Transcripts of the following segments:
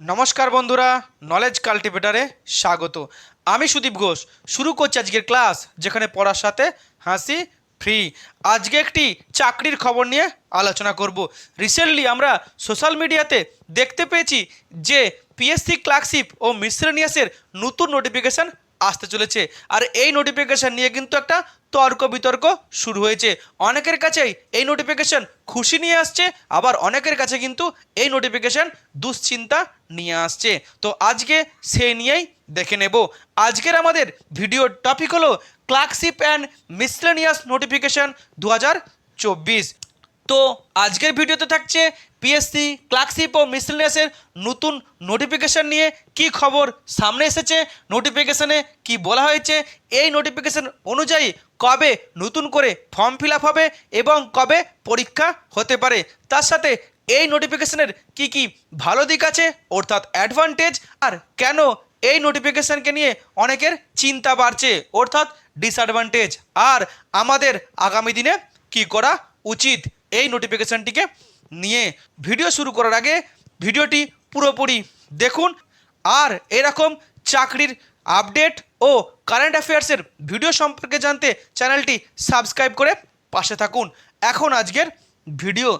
নমস্কার বন্ধুরা নলেজ কাল্টিভেটারে স্বাগত। আমি সুদীপ ঘোষ, শুরু করছি আজকের ক্লাস, যেখানে পড়ার সাথে হাসি ফ্রি আজকে একটি চাকরির খবর নিয়ে আলোচনা করব। রিসেন্টলি আমরা সোশ্যাল মিডিয়াতে দেখতে পেয়েছি যে পিএসসি ক্লার্কশিপ ও মিসলেনিয়াসের নতুন নোটিফিকেশান আসতে চলেছে। আর এই নোটিফিকেশান নিয়ে কিন্তু একটা তর্ক বিতর্ক শুরু হয়েছে। অনেকের কাছেই এই নোটিফিকেশন খুশি নিয়ে আসছে, আবার অনেকের কাছে কিন্তু এই নোটিফিকেশন দুশ্চিন্তা নিয়ে আসছে। তো আজকে সে নিয়েই দেখে নেব। আজকের আমাদের ভিডিওর টপিক হলো ক্লার্কশিপ অ্যান্ড মিসলেনিয়াস নোটিফিকেশন দু চব্বিশ। তো আজকের ভিডিওতে থাকছে পিএসসি ক্লার্কশিপ ও মিসলেনিয়াসের নতুন নোটিফিকেশান নিয়ে কি খবর সামনে এসেছে নোটিফিকেশানে কি বলা হয়েছে, এই নোটিফিকেশান অনুযায়ী কবে নতুন করে ফর্ম ফিল হবে এবং কবে পরীক্ষা হতে পারে। তার সাথে এই নোটিফিকেশানের কি কি ভালো দিক আছে, অর্থাৎ অ্যাডভান্টেজ আর কেন এই নোটিফিকেশানকে নিয়ে অনেকের চিন্তা বাড়ছে, অর্থাৎ ডিসঅ্যাডভান্টেজ আর আমাদের আগামী দিনে কি করা উচিত? এই নোটিফিকেশানটিকে নিয়ে ভিডিও শুরু করার আগে ভিডিওটি পুরোপুরি দেখুন। আর এরকম চাকরির আপডেট ও কারেন্ট অ্যাফেয়ার্সের ভিডিও সম্পর্কে জানতে চ্যানেলটি সাবস্ক্রাইব করে পাশে থাকুন। এখন আজকের ভিডিও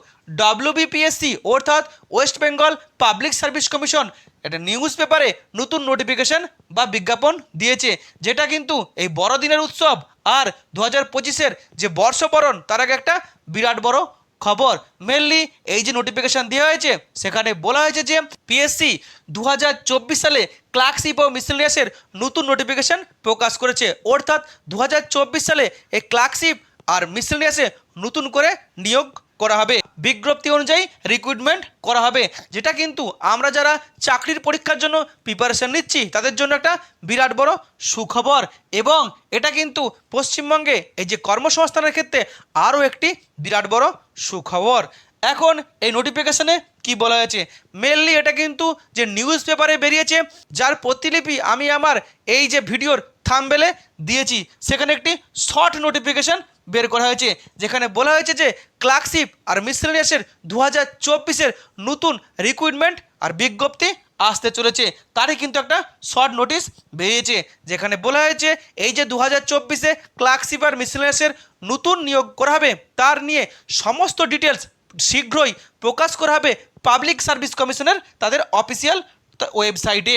ডব্লিউবিপিএসসি অর্থাৎ west Bengal public service commission একটা নিউজ পেপারে নতুন নোটিফিকেশন বা বিজ্ঞাপন দিয়েছে, যেটা কিন্তু এই বড়দিনের উৎসব আর দু হাজার পঁচিশের যে বর্ষবরণ, তার আগে একটা বিরাট বড় খবর। মেনলি এই যে নোটিফিকেশান দেওয়া হয়েছে, সেখানে বলা হয়েছে যে পিএসসি দু হাজার চব্বিশ সালে ক্লার্কশিপ ও মিসেলিয়াসের নতুন নোটিফিকেশান প্রকাশ করেছে। অর্থাৎ দু হাজার চব্বিশ সালে এই ক্লার্কশিপ আর মিসেলিয়াসে নতুন করে নিয়োগ করা হবে। বিজ্ঞপ্তি অনুযায়ী রিক্রুটমেন্ট করা হবে। যেটা কিন্তু আমরা যারা চাকরির পরীক্ষার জন্য প্রিপারেশন নিচ্ছি, তাদের জন্য একটা বিরাট বড় সুখবর। এবং এটা কিন্তু পশ্চিমবঙ্গে এই যে কর্মসংস্থানের ক্ষেত্রে আরও একটি বিরাট বড় সুখবর। এখন এই নোটিফিকেশনে কি বলা হয়েছে? মেনলি এটা কিন্তু যে নিউজ পেপারে বেরিয়েছে, যার প্রতিলিপি আমি আমার এই যে ভিডিওর থামবেলে দিয়েছি। সেখানে একটি শর্ট নোটিফিকেশন বের করা হয়েছে, যেখানে বলা হয়েছে যে ক্লার্কশিপ আর মিসলেনিয়াসের দু হাজার চব্বিশের নতুন রিক্রুটমেন্ট আর বিজ্ঞপ্তি আসতে চলেছে। তারই কিন্তু একটা শর্ট নোটিশ বেরিয়েছে, যেখানে বলা হয়েছে এই যে দু হাজার চব্বিশে ক্লার্কশিপ আর মিসলেনিয়াসের নতুন নিয়োগ করা হবে, তার নিয়ে সমস্ত ডিটেলস শীঘ্রই প্রকাশ করা হবে পাবলিক সার্ভিস কমিশনের তাদের অফিসিয়াল ওয়েবসাইটে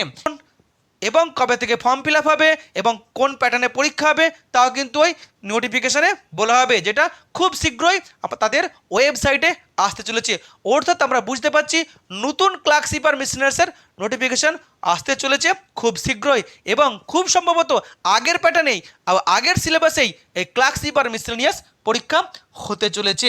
এবং কবে থেকে ফর্ম ফিল হবে এবং কোন প্যাটার্নে পরীক্ষা হবে, তাও কিন্তু ওই নোটিফিকেশানে বলা হবে যেটা খুব শীঘ্রই তাদের ওয়েবসাইটে আসতে চলেছে। অর্থাৎ আমরা বুঝতে পারছি নতুন ক্লার্কশিপ আর মিশনার্সের নোটিফিকেশান আসতে চলেছে খুব শীঘ্রই এবং খুব সম্ভবত আগের প্যাটার্নেই আগের সিলেবাসেই এই ক্লার্কশিপ আর মিসলেনিয়াস পরীক্ষা হতে চলেছে।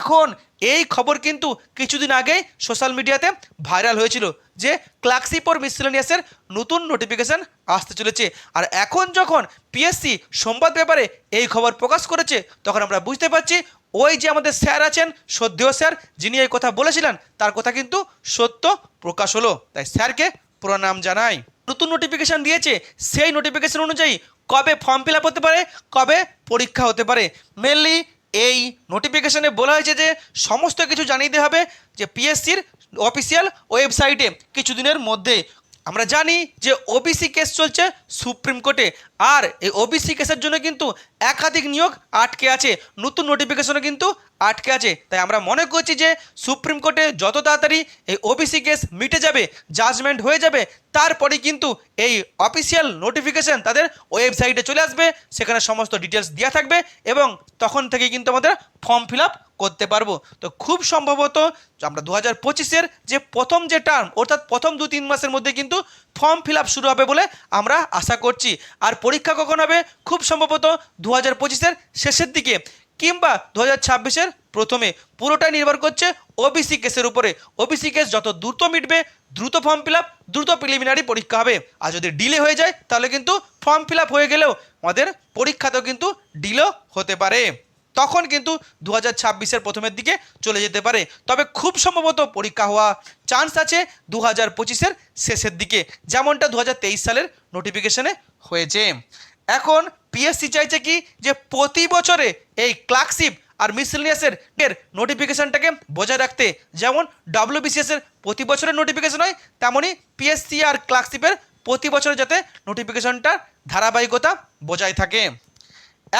এখন এই খবর কিন্তু কিছুদিন আগেই সোশ্যাল মিডিয়াতে ভাইরাল হয়েছিল যে ক্লার্কশিপ ওর মিসলেনিয়াসের নতুন নোটিফিকেশান আসতে চলেছে। আর এখন যখন পিএসসি সংবাদ পেপারে এই খবর প্রকাশ করেছে, তখন আমরা বুঝতে পারছি ওই যে আমাদের স্যার আছেন শ্রদ্ধেয় স্যার, যিনি এই কথা বলেছিলেন, তার কথা কিন্তু সত্য প্রকাশ হলো। তাই স্যারকে প্রণাম জানাই। নতুন নোটিফিকেশান দিয়েছে, সেই নোটিফিকেশান অনুযায়ী কবে ফর্ম ফিল হতে পারে, কবে পরীক্ষা হতে পারে। মেনলি এই নোটিফিকেশানে বলা হয়েছে যে, সমস্ত কিছু জানিয়ে দিতে হবে যে পিএসসির অফিসিয়াল ওয়েবসাইটে কিছুদিনের মধ্যে। আমরা জানি যে ওবিসি কেস চলছে সুপ্রিম কোর্টে আর এই ওবিসি কেসের জন্য কিন্তু একাধিক নিয়োগ আটকে আছে। নতুন নোটিফিকেশনও কিন্তু আটকে আছে। তাই আমরা মনে করছি যে সুপ্রিম কোর্টে যত তাড়াতাড়ি এই ওবিসি কেস মিটে যাবে জাজমেন্ট হয়ে যাবে, তারপরে কিন্তু এই অফিসিয়াল নোটিফিকেশন তাদের ওয়েবসাইটে চলে আসবে। সেখানে সমস্ত ডিটেলস দেওয়া থাকবে এবং তখন থেকে কিন্তু আমাদের ফর্ম ফিল আপ করতে পারব। তো খুব সম্ভবত আমরা দু হাজার পঁচিশের যে প্রথম যে টার্ম অর্থাৎ প্রথম দু তিন মাসের মধ্যে কিন্তু ফর্ম ফিল আপ শুরু হবে বলে আমরা আশা করছি। আর পরীক্ষা কখন হবে? খুব সম্ভবত দু হাজার পঁচিশের শেষের দিকে কিংবা দু হাজার ছাব্বিশের প্রথমে। পুরোটাই নির্ভর করছে ওবিসি কেসের উপরে। ওবিসি কেস যত দ্রুত মিটবে, দ্রুত ফর্ম ফিল দ্রুত প্রিলিমিনারি পরীক্ষা হবে। আর যদি ডিলে হয়ে যায়, তাহলে কিন্তু ফর্ম ফিল হয়ে গেলেও আমাদের পরীক্ষাতেও কিন্তু ডিলেও হতে পারে। তখন কিন্তু দু হাজার ছাব্বিশের প্রথমের দিকে চলে যেতে পারে। তবে খুব সম্ভবত পরীক্ষা হওয়া চান্স আছে দু হাজার পঁচিশের শেষের দিকে। যেমনটা দু হাজার তেইশ সালের নোটিফিকেশনে হয়েছে। এখন পিএসসি চাইছে কি যে প্রতি বছরে এই ক্লার্কশিপ আর মিসলিনিয়াসের এর নোটিফিকেশনটাকে বজায় রাখতে। যেমন ডাব্লিউবিসিএস এর প্রতি বছরের নোটিফিকেশন হয়, তেমনই পিএসসি আর ক্লার্কশিপের প্রতি বছরে যাতে নোটিফিকেশনটার ধারাবাহিকতা বজায় থাকে।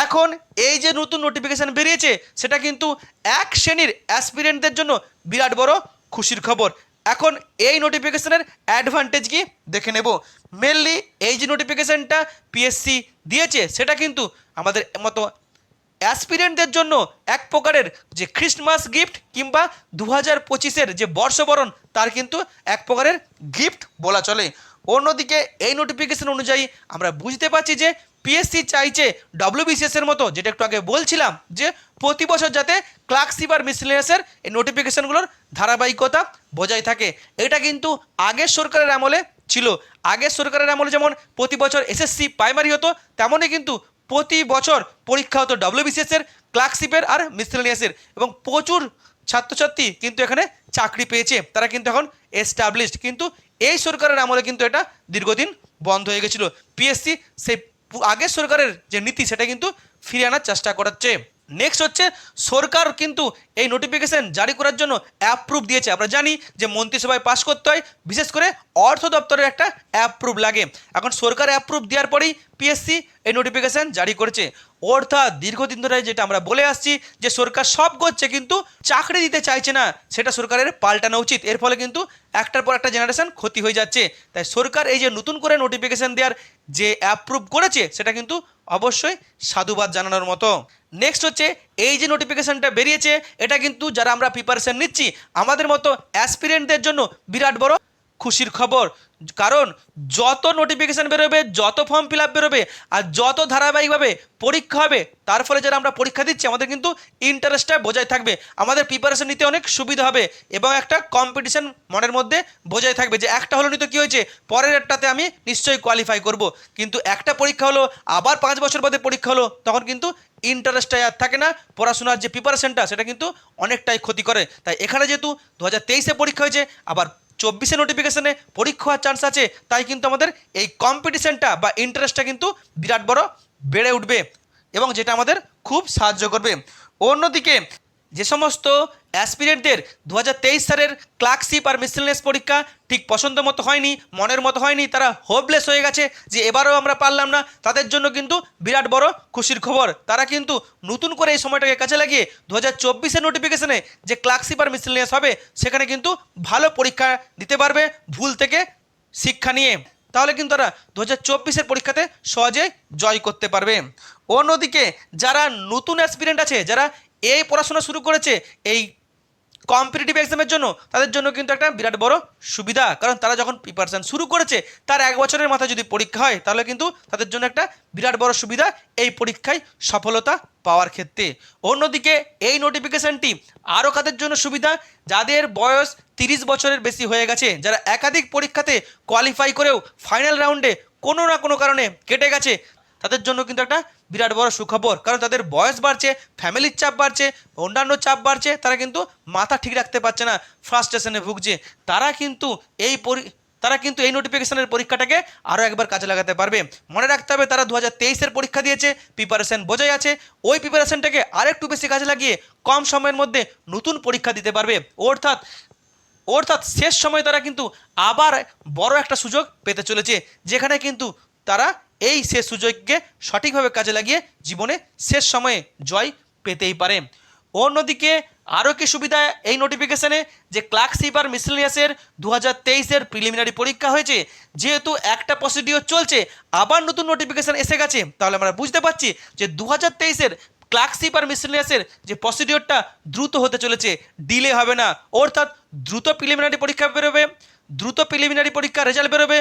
এখন এই যে নতুন নোটিফিকেশান বেরিয়েছে, সেটা কিন্তু এক শ্রেণির অ্যাসপিরেন্টদের জন্য বিরাট বড় খুশির খবর। এখন এই নোটিফিকেশানের অ্যাডভান্টেজ কি? দেখে নেব। মেনলি এই যে নোটিফিকেশানটা পিএসসি দিয়েছে, সেটা কিন্তু আমাদের মতো অ্যাসপিরেন্টদের জন্য এক প্রকারের যে খ্রিস্টমাস গিফট কিংবা দু হাজার পঁচিশের যে বর্ষবরণ, তার কিন্তু এক প্রকারের গিফট বলা চলে। অন্যদিকে এই নোটিফিকেশন অনুযায়ী আমরা বুঝতে পারছি যে পিএসসি চাইছে ডব্লিউবিসিএস এর মতো, যেটা একটু আগে বলছিলাম, যে প্রতি বছর যাতে ক্লার্কশিপ আর মিসলেনিয়াসের এই নোটিফিকেশনগুলোর ধারাবাহিকতা বজায় থাকে। এটা কিন্তু আগের সরকারের আমলে ছিল। আগের সরকারের আমলে যেমন প্রতি বছর এসএসসি প্রাইমারি হতো, তেমনই কিন্তু প্রতি বছর পরীক্ষা হতো ডব্লিউবিসিএস এর ক্লার্কশিপের আর মিসলেনিয়াসের এবং প্রচুর ছাত্রছাত্রী কিন্তু এখানে চাকরি পেয়েছে। তারা কিন্তু এখন এস্টাবলিশড কিন্তু এই সরকারের আমলে কিন্তু এটা দীর্ঘদিন বন্ধ হয়ে গেছিল। পিএসসি সেই আগের সরকারের যে নীতি, সেটা কিন্তু ফিরিয়ে আনার চেষ্টা করাচ্ছে। নেক্সট হচ্ছে, সরকার কিন্তু এই নোটিফিকেশন জারি করার জন্য অ্যাপ্রুভ দিয়েছে। আমরা জানি যে মন্ত্রিসভায় পাশ করতে হয়, বিশেষ করে অর্থ দপ্তরের একটা অ্যাপ্রুভ লাগে। এখন সরকার অ্যাপ্রুভ দেওয়ার পরেই পিএসসি এই নোটিফিকেশন জারি করেছে। অর্থাৎ দীর্ঘদিন ধরে যেটা আমরা বলে আসছি যে সরকার সব করছে, কিন্তু চাকরি দিতে চাইছে না, সেটা সরকারের পাল্টানো উচিত। এর ফলে কিন্তু একটার পর একটা জেনারেশন ক্ষতি হয়ে যাচ্ছে। তাই সরকার এই যে নতুন করে নোটিফিকেশন দেওয়ার যে অ্যাপ্রুভ করেছে, সেটা কিন্তু অবশ্যই সাধুবাদ জানানোর মতো। নেক্সট হচ্ছে, এই যে নোটিফিকেশনটা বেরিয়েছে, এটা কিন্তু যারা আমরা প্রিপারেশন নিচ্ছি, আমাদের মতো অ্যাসপিরেন্টদের জন্য বিরাট বড় খুশির খবর। কারণ যত নোটিফিকেশান বেরোবে, যত ফর্ম ফিল আপ বেরোবে, আর যত ধারাবাহিকভাবে পরীক্ষা হবে, তার ফলে যারা আমরা পরীক্ষা দিচ্ছি, আমাদের কিন্তু ইন্টারেস্টটা বজায় থাকবে। আমাদের প্রিপারেশন নিতে অনেক সুবিধা হবে এবং একটা কম্পিটিশন মনের মধ্যে বজায় থাকবে যে একটা হলো নিতে কী হয়েছে, পরের একটাতে আমি নিশ্চয়ই কোয়ালিফাই করব। কিন্তু একটা পরীক্ষা হলো, আবার পাঁচ বছর বাদে পরীক্ষা হলো, তখন কিন্তু ইন্টারেস্টটাই আর থাকে না, পড়াশোনার যে প্রিপারেশনটা সেটা কিন্তু অনেকটাই ক্ষতি করে। তাই এখানে যেহেতু দু হাজার তেইশে পরীক্ষা হয়েছে, আবার চব্বিশে নোটিফিকেশনে পরীক্ষা চান্স আছে। তাই কিন্তু আমাদের এই কম্পিটিশানটা বা ইন্টারেস্টটা কিন্তু বিরাট বড় বেড়ে উঠবে এবং যেটা আমাদের খুব সাহায্য করবে। অন্যদিকে যে সমস্ত অ্যাসপিরেন্টদের দু হাজার তেইশ সালের ক্লার্কশিপ আর মিসলেনিয়াস পরীক্ষা ঠিক পছন্দ মতো হয়নি, মনের মতো হয়নি, তারা হোপলেস হয়ে গেছে যে এবারও আমরা পারলাম না, তাদের জন্য কিন্তু বিরাট বড় খুশির খবর। তারা কিন্তু নতুন করে এই সময়টাকে কাজে লাগিয়ে দু হাজার চব্বিশের নোটিফিকেশনে যে ক্লার্কশিপ আর মিসলেনিয়াস হবে, সেখানে কিন্তু ভালো পরীক্ষা দিতে পারবে ভুল থেকে শিক্ষা নিয়ে। তাহলে কিন্তু তারা দু হাজার চব্বিশের পরীক্ষাতে সহজে জয় করতে পারবে। অন্যদিকে যারা নতুন অ্যাসপিরেন্ট আছে, যারা এই পড়াশোনা শুরু করেছে এই কম্পিটিটিভ এক্সামের জন্য, তাদের জন্য কিন্তু একটা বিরাট বড় সুবিধা। কারণ তারা যখন প্রিপারেশান শুরু করেছে, তার এক বছরের মাথায় যদি পরীক্ষা হয়, তাহলে কিন্তু তাদের জন্য একটা বিরাট বড় সুবিধা এই পরীক্ষায় সফলতা পাওয়ার ক্ষেত্রে। অন্যদিকে এই নোটিফিকেশানটি আরও কাদের জন্য সুবিধা? যাদের বয়স তিরিশ বছরের বেশি হয়ে গেছে, যারা একাধিক পরীক্ষাতে কোয়ালিফাই করেও ফাইনাল রাউন্ডে কোনো না কোনো কারণে কেটে গেছে, তাদের জন্য কিন্তু একটা বিরাট বড় সুখবর। কারণ তাদের বয়স বাড়ছে ফ্যামিলির চাপ বাড়ছে, অন্যান্য চাপ বাড়ছে, তারা কিন্তু মাথা ঠিক রাখতে পারছে না ফ্রাস্ট্রেশনে ভুগছে। তারা কিন্তু এই পরি তারা কিন্তু এই নোটিফিকেশনের পরীক্ষাটাকে আরও একবার কাজে লাগাতে পারবে। মনে রাখতে হবে, তারা দু হাজার পরীক্ষা দিয়েছে প্রিপারেশন বোঝাই আছে। ওই প্রিপারেশনটাকে আরেকটু বেশি কাজে লাগিয়ে কম সময়ের মধ্যে নতুন পরীক্ষা দিতে পারবে। অর্থাৎ অর্থাৎ শেষ সময়ে তারা কিন্তু আবার বড় একটা সুযোগ পেতে চলেছে, যেখানে কিন্তু তারা এই শেষ সুযোগকে সঠিকভাবে কাজে লাগিয়ে জীবনে শেষ সময়ে জয় পেতেই পারে। অন্যদিকে আরও কি সুবিধা এই নোটিফিকেশানে যে ক্লার্কশিপ আর মিসলেনিয়াসের দু হাজার তেইশের প্রিলিমিনারি পরীক্ষা হয়েছে, যেহেতু একটা প্রসিডিওর চলছে, আবার নতুন নোটিফিকেশান এসে গেছে, তাহলে আমরা বুঝতে পারছি যে দু হাজার তেইশের ক্লার্কশিপ আর মিসলেনিয়াসের যে প্রসিডিওরটা দ্রুত হতে চলেছে ডিলে হবে না। অর্থাৎ দ্রুত প্রিলিমিনারি পরীক্ষা বেরোবে। দ্রুত প্রিলিমিনারি পরীক্ষার রেজাল্ট বেরোবে,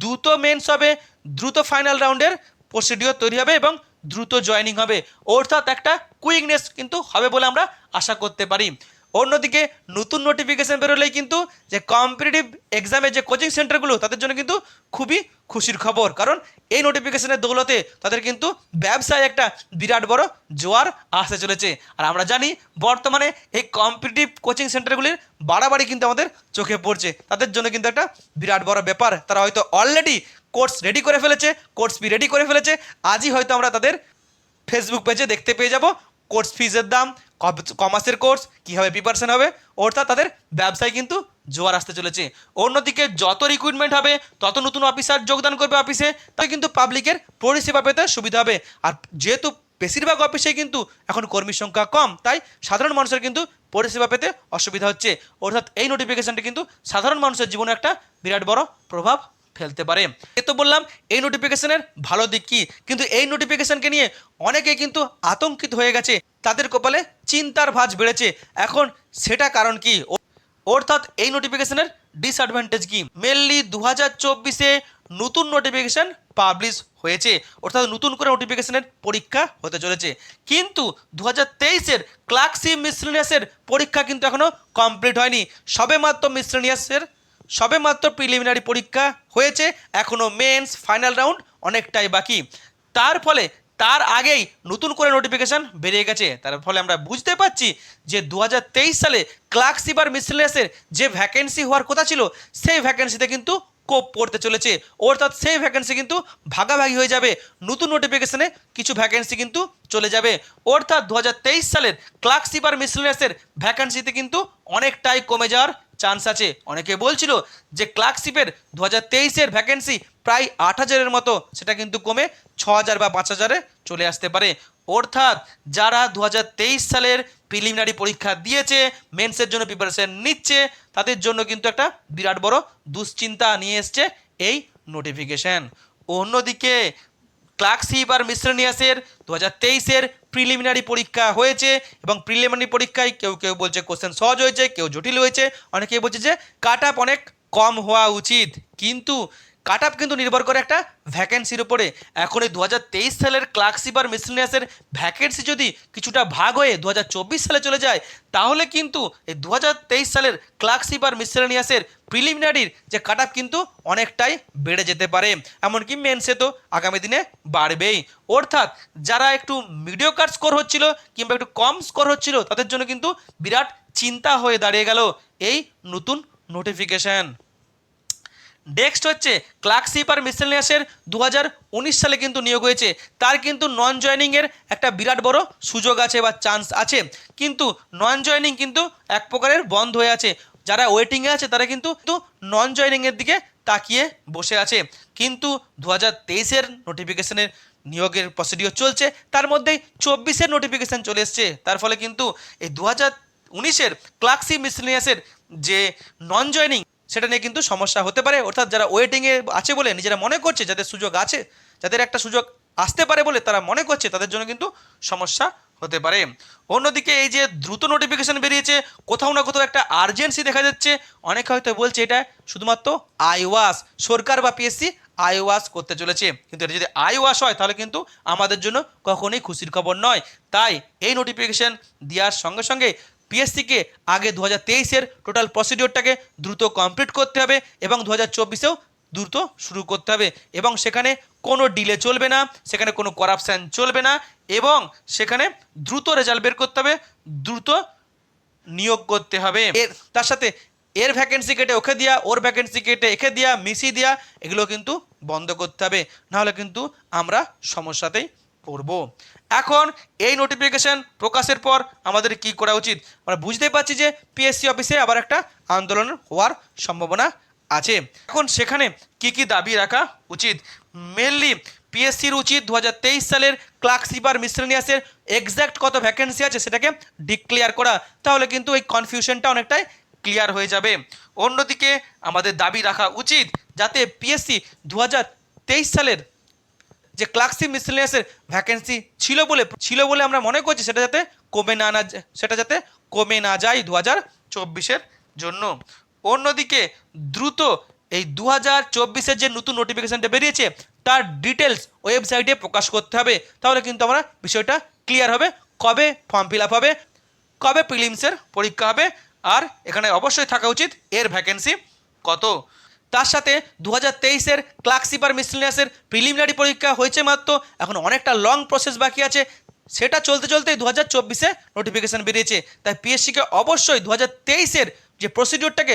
দ্রুত মেন্স হবে, দ্রুত ফাইনাল রাউন্ডের প্রসিডিওর তৈরি হবে এবং দ্রুত জয়নিং হবে। অর্থাৎ একটা কুইকনেস কিন্তু হবে বলে আমরা আশা করতে পারি। অন্যদিকে নতুন নোটিফিকেশান বেরোলেই কিন্তু যে কম্পিটিটিভ এক্সামের যে কোচিং সেন্টারগুলো তাদের জন্য কিন্তু খুবই খুশির খবর। কারণ এই নোটিফিকেশনের দৌলতে তাদের কিন্তু ব্যবসায় একটা বিরাট বড় জোয়ার আসতে চলেছে। আর আমরা জানি, বর্তমানে এই কম্পিটিটিভ কোচিং সেন্টারগুলির বাড়াবাড়ি কিন্তু আমাদের চোখে পড়ছে। তাদের জন্য কিন্তু একটা বিরাট বড় ব্যাপার। তারা হয়তো অলরেডি কোর্স রেডি করে ফেলেছে কোর্স ফি রেডি করে ফেলেছে। আজই হয়তো আমরা তাদের ফেসবুক পেজে দেখতে পেয়ে যাব। কোর্স ফিজের দাম কমার্সের কোর্স কীভাবে প্রিপারেশন হবে? অর্থাৎ তাদের ব্যবসায় কিন্তু জোয়ার আসতে চলেছে। অন্যদিকে যত রিক্রুটমেন্ট হবে, তত নতুন অফিসার যোগদান করবে অফিসে তাই কিন্তু পাবলিকের পরিষেবা পেতে সুবিধা হবে। আর যেহেতু বেশিরভাগ অফিসে কিন্তু এখন কর্মীর সংখ্যা কম, তাই সাধারণ মানুষের কিন্তু পরিষেবা পেতে অসুবিধা হচ্ছে। অর্থাৎ এই নোটিফিকেশনটি কিন্তু সাধারণ মানুষের জীবনে একটা বিরাট বড় প্রভাব ফেলতে পারে। এ তো বললাম, এই নোটিফিকেশনের ভালো দিক কী? কিন্তু এই নোটিফিকেশনকে নিয়ে অনেকে কিন্তু আতঙ্কিত হয়ে গেছে। তাদের কপালে চিন্তার ভাঁজ বেড়েছে। এখন সেটা কারণ কি? অর্থাৎ এই নোটিফিকেশনের ডিসঅ্যাডভান্টেজ কি? মেনলি দু হাজার চব্বিশে নতুন নোটিফিকেশান পাবলিশ হয়েছে। অর্থাৎ নতুন করে নোটিফিকেশনের পরীক্ষা হতে চলেছে। কিন্তু দু হাজার তেইশের ক্লার্কশিপ মিসলিনিয়াসের পরীক্ষা কিন্তু এখনও কমপ্লিট হয়নি। সবে মাত্র মিসলিনিয়াসের সবে মাত্র প্রিলিমিনারি পরীক্ষা হয়েছে এখনও মেন্স ফাইনাল রাউন্ড অনেকটাই বাকি। তার ফলে তার আগেই নতুন করে নোটিফিকেশন বেরিয়ে গেছে। তার ফলে আমরা বুঝতে পারছি যে দু হাজার তেইশ সালে ক্লার্কশিপ আর মিসলেনিয়াসের যে ভ্যাকেন্সি হওয়ার কথা ছিল, সেই ভ্যাকেন্সিতে কিন্তু কোপ পড়তে চলেছে। অর্থাৎ সেই ভ্যাকেন্সি কিন্তু ভাগাভাগি হয়ে যাবে। নতুন নোটিফিকেশানে কিছু ভ্যাকেন্সি কিন্তু চলে যাবে। অর্থাৎ দু হাজার তেইশ সালের ক্লার্কশিপ আর মিসলেনিয়াসের ভ্যাকেন্সিতে কিন্তু অনেকটাই কমে যাওয়ার চান্স আছে। অনেকে বলছিল যে ক্লার্কশিপের দু হাজার তেইশের ভ্যাকেন্সি প্রায় আট হাজারের মতো, সেটা কিন্তু কমে ছ হাজার বা পাঁচ হাজারে চলে আসতে পারে। অর্থাৎ যারা দু হাজার তেইশ সালের প্রিলিমিনারি পরীক্ষা দিয়েছে মেন্সের জন্য প্রিপারেশন নিচ্ছে, তাদের জন্য কিন্তু একটা বিরাট বড় দুশ্চিন্তা নিয়ে এসছে এই নোটিফিকেশন অন্যদিকে ক্লার্কশিপ আর মিসলেনিয়াসের দু হাজার তেইশের প্রিলিমিনারি পরীক্ষা হয়েছে এবং প্রিলিমিনারি পরীক্ষায় কেউ কেউ বলছে কোশ্চেন সহজ হয়েছে, কেউ জটিল হয়েছে। অনেকেই বলছে যে কাট আপ অনেক কম হওয়া উচিত। কিন্তু কাট আপ কিন্তু নির্ভর করে একটা ভ্যাকেন্সির উপরে। এখন এই দু হাজার তেইশ সালের ক্লার্কশিপ আর মিসলিনিয়াসের ভ্যাকেন্সি যদি কিছুটা ভাগ হয়ে দু হাজার চব্বিশ সালে চলে যায়, তাহলে কিন্তু এই দু হাজার তেইশ সালের ক্লার্কশিপ আর মিসলেনিয়াসের প্রিলিমিনারির যে কাট আপ কিন্তু অনেকটাই বেড়ে যেতে পারে। এমনকি মেন্সে তো আগামী দিনে বাড়বেই। অর্থাৎ যারা একটু মিডিও কার্ড স্কোর হচ্ছিল কিংবা একটু কম স্কোর হচ্ছিল, তাদের জন্য কিন্তু বিরাট চিন্তা হয়ে দাঁড়িয়ে গেল এই নতুন নোটিফিকেশন নেক্সট হচ্ছে ক্লার্কশিপ আর মিসেলিয়াসের দু উনিশ সালে কিন্তু নিয়োগ হয়েছে। তার কিন্তু নন জয়নিংয়ের একটা বিরাট বড় সুযোগ আছে বা চান্স আছে। কিন্তু নন জয়নিং কিন্তু এক প্রকারের বন্ধ হয়ে আছে। যারা ওয়েটিংয়ে আছে, তারা কিন্তু নন জয়নিংয়ের দিকে তাকিয়ে বসে আছে। কিন্তু দু হাজার তেইশের নোটিফিকেশনের নিয়োগের প্রসিডিওর চলছে। তার মধ্যেই চব্বিশের নোটিফিকেশান চলে এসছে। তার ফলে কিন্তু এই দু হাজার উনিশের ক্লার্কশিপ মিসলিনিয়াসের যে নন জয়নিং সেটা নিয়ে কিন্তু সমস্যা হতে পারে। অর্থাৎ যারা ওয়েটিংয়ে আছে বলে নিজেরা মনে করছে যাদের সুযোগ আছে, যাদের একটা সুযোগ আসতে পারে বলে তারা মনে করছে, তাদের জন্য কিন্তু সমস্যা হতে পারে। অন্যদিকে এই যে দ্রুত নোটিফিকেশান বেরিয়েছে, কোথাও না কোথাও একটা আর্জেন্সি দেখা যাচ্ছে। অনেকে হয়তো বলছে এটা শুধুমাত্র আইওয়াস সরকার বা পিএসসি আইওয়াস করতে চলেছে। কিন্তু এটা যদি আইওয়াস হয়, তাহলে কিন্তু আমাদের জন্য কখনোই খুশির খবর নয়। তাই এই নোটিফিকেশন দেওয়ার সঙ্গে সঙ্গে পিএসসিকে আগে দু হাজার তেইশের টোটাল প্রসিডিওরটাকে দ্রুত কমপ্লিট করতে হবে এবং দু হাজার চব্বিশেও দ্রুত শুরু করতে হবে এবং সেখানে কোনো ডিলে চলবে না, সেখানে কোনো করাপশান চলবে না এবং সেখানে দ্রুত রেজাল্ট বের করতে হবে, দ্রুত নিয়োগ করতে হবে। এর, তার সাথে এর ভ্যাকেন্সি কেটে ওকে দেওয়া ওর ভ্যাকেন্সি কেটে একে দেওয়া মিশিয়ে দেওয়া এগুলো কিন্তু বন্ধ করতে হবে। নাহলে কিন্তু আমরা সমস্যাতেই পড়ব এখন এই নোটিফিকেশন প্রকাশের পর আমাদের কি করা উচিত? আমরা বুঝতে পারছি যে পিএসসি অফিসে আবার একটা আন্দোলন হওয়ার সম্ভাবনা আছে। এখন সেখানে কি কি দাবি রাখা উচিত? মেনলি পিএসসির উচিত দু হাজার তেইশ সালের ক্লার্কশিপ আর মিসলেনিয়াসের এক্স্যাক্ট কত ভ্যাকেন্সি আছে সেটাকে ডিক্লেয়ার করা। তাহলে কিন্তু এই কনফিউশনটা অনেকটাই ক্লিয়ার হয়ে যাবে। অন্যদিকে আমাদের দাবি রাখা উচিত যাতে পিএসসি দু হাজার তেইশ সালের যে ক্লার্কশিপ মিসলেনিয়াসের ভ্যাকেন্সি ছিল বলে ছিল বলে আমরা মনে করছি, সেটা যাতে কমে না না সেটা যাতে কমে না যায় দু হাজার চব্বিশের জন্য। অন্যদিকে দ্রুত এই দু হাজার চব্বিশের যে নতুন নোটিফিকেশানটা বেরিয়েছে, তার ডিটেলস ওয়েবসাইটে প্রকাশ করতে হবে। তাহলে কিন্তু আমরা বিষয়টা ক্লিয়ার হবে, কবে ফর্ম ফিল আপ হবে, কবে প্রিলিমসের পরীক্ষা হবে, আর এখানে অবশ্যই থাকা উচিত এর ভ্যাকেন্সি কত। তার সাথে দু হাজার তেইশের ক্লার্কশিপ আর মিসলিনিয়াসের প্রিলিমিনারি পরীক্ষা হয়েছে মাত্র। এখন অনেকটা লং প্রসেস বাকি আছে। সেটা চলতে চলতেই দু হাজার চব্বিশে নোটিফিকেশান বেরিয়েছে। তাই পিএসসিকে অবশ্যই দু হাজার তেইশের যে প্রসিডিওরটাকে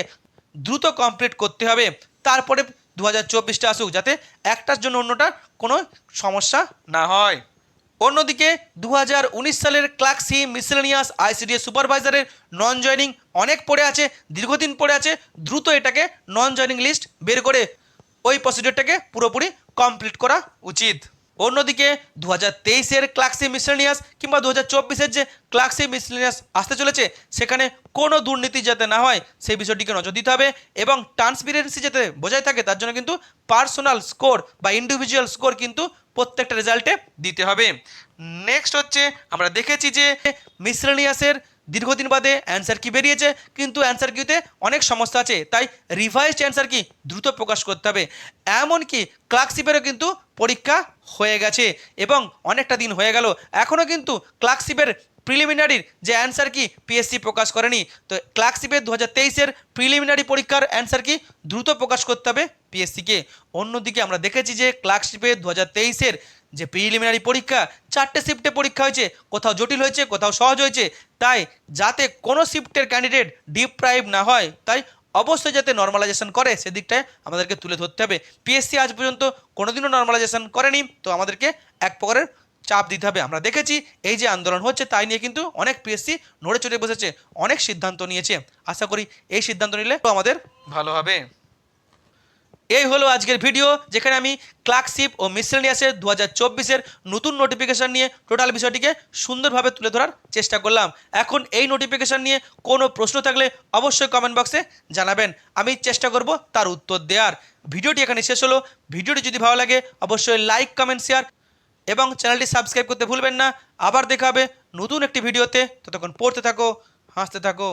দ্রুত কমপ্লিট করতে হবে। তারপরে দু হাজার চব্বিশটা আসুক যাতে একটার জন্য অন্যটার কোনো সমস্যা না হয়। অন্যদিকে দু হাজার উনিশ সালের ক্লাক্সি মিসেলেনিয়াস আইসিডিএস সুপারভাইজারের নন জয়নিং অনেক পড়ে আছে, দীর্ঘদিন পড়ে আছে, দ্রুত এটাকে নন জয়নিং লিস্ট বের করে ওই প্রসিডিওরটাকে পুরোপুরি কমপ্লিট করা উচিত। অন্যদিকে দু হাজার তেইশের ক্লাক্সি মিসলেনিয়াস কিংবা দু হাজার চব্বিশের যে ক্লাক্সি মিসলেনিয়াস আসতে চলেছে, সেখানে কোনো দুর্নীতি যাতে না হয়, সেই বিষয়টিকে নজর দিতে হবে এবং ট্রান্সপিরেন্সি যাতে বজায় থাকে, তার জন্য কিন্তু পার্সোনাল স্কোর বা ইন্ডিভিজুয়াল স্কোর কিন্তু প্রত্যেকটা রেজাল্টে দিতে হবে। নেক্সট হচ্ছে, আমরা দেখেছি যে মিসলেনিয়াসের দীর্ঘদিন বাদে অ্যান্সার কি বেরিয়েছে, কিন্তু অ্যান্সার কিউতে অনেক সমস্যা আছে, তাই রিভাইসড অ্যান্সার কি দ্রুত প্রকাশ করতে হবে। এমনকি ক্লার্কশিপেরও কিন্তু পরীক্ষা হয়ে গেছে এবং অনেকটা দিন হয়ে গেল। এখনও কিন্তু ক্লার্কশিপের প্রিলিমিনারির যে অ্যান্সার কি পিএসসি প্রকাশ করেনি। তো ক্লার্কশিপের দু হাজার তেইশের প্রিলিমিনারি পরীক্ষার অ্যান্সার কি দ্রুত প্রকাশ করতে হবে পিএসসিকে অন্যদিকে আমরা দেখেছি যে ক্লার্কশিপের দু হাজার তেইশের যে প্রিলিমিনারি পরীক্ষা, চারটে শিফটে পরীক্ষা হয়েছে, কোথাও জটিল হয়েছে, কোথাও সহজ হয়েছে। তাই যাতে কোনো শিফটের ক্যান্ডিডেট ডিপ্রাইভ না হয়, তাই অবশ্যই যাতে নর্মালাইজেশন করে, সেদিকটায় আমাদেরকে তুলে ধরতে হবে। পিএসসি আজ পর্যন্ত কোনোদিনও নর্মালাইজেশন করেনি, তো আমাদেরকে এক প্রকারের চাপ দিতে হবে। আমরা দেখেছি এই যে আন্দোলন হচ্ছে, তাই নিয়ে কিন্তু অনেক পিএসসি নড়ে চড়ে বসেছে, অনেক সিদ্ধান্ত নিয়েছে। আশা করি এই সিদ্ধান্ত নিলে তো আমাদের ভালো হবে। এই হলো আজকের ভিডিও, যেখানে আমি ক্লার্কশিপ ও মিসলেনিয়াসের দু হাজার চব্বিশের নতুন নোটিফিকেশান নিয়ে টোটাল বিষয়টিকে সুন্দরভাবে তুলে ধরার চেষ্টা করলাম। এখন এই নোটিফিকেশান নিয়ে কোনো প্রশ্ন থাকলে অবশ্যই কমেন্ট বক্সে জানাবেন। আমি চেষ্টা করব তার উত্তর দেওয়ার। ভিডিওটি এখানে শেষ হলো। ভিডিওটি যদি ভালো লাগে, অবশ্যই লাইক কমেন্ট শেয়ার এবং চ্যানেলটি সাবস্ক্রাইব করতে ভুলবেন না। আবার দেখা হবে নতুন একটি ভিডিওতে। ততক্ষণ পড়তে থাকো, হাসতে থাকো।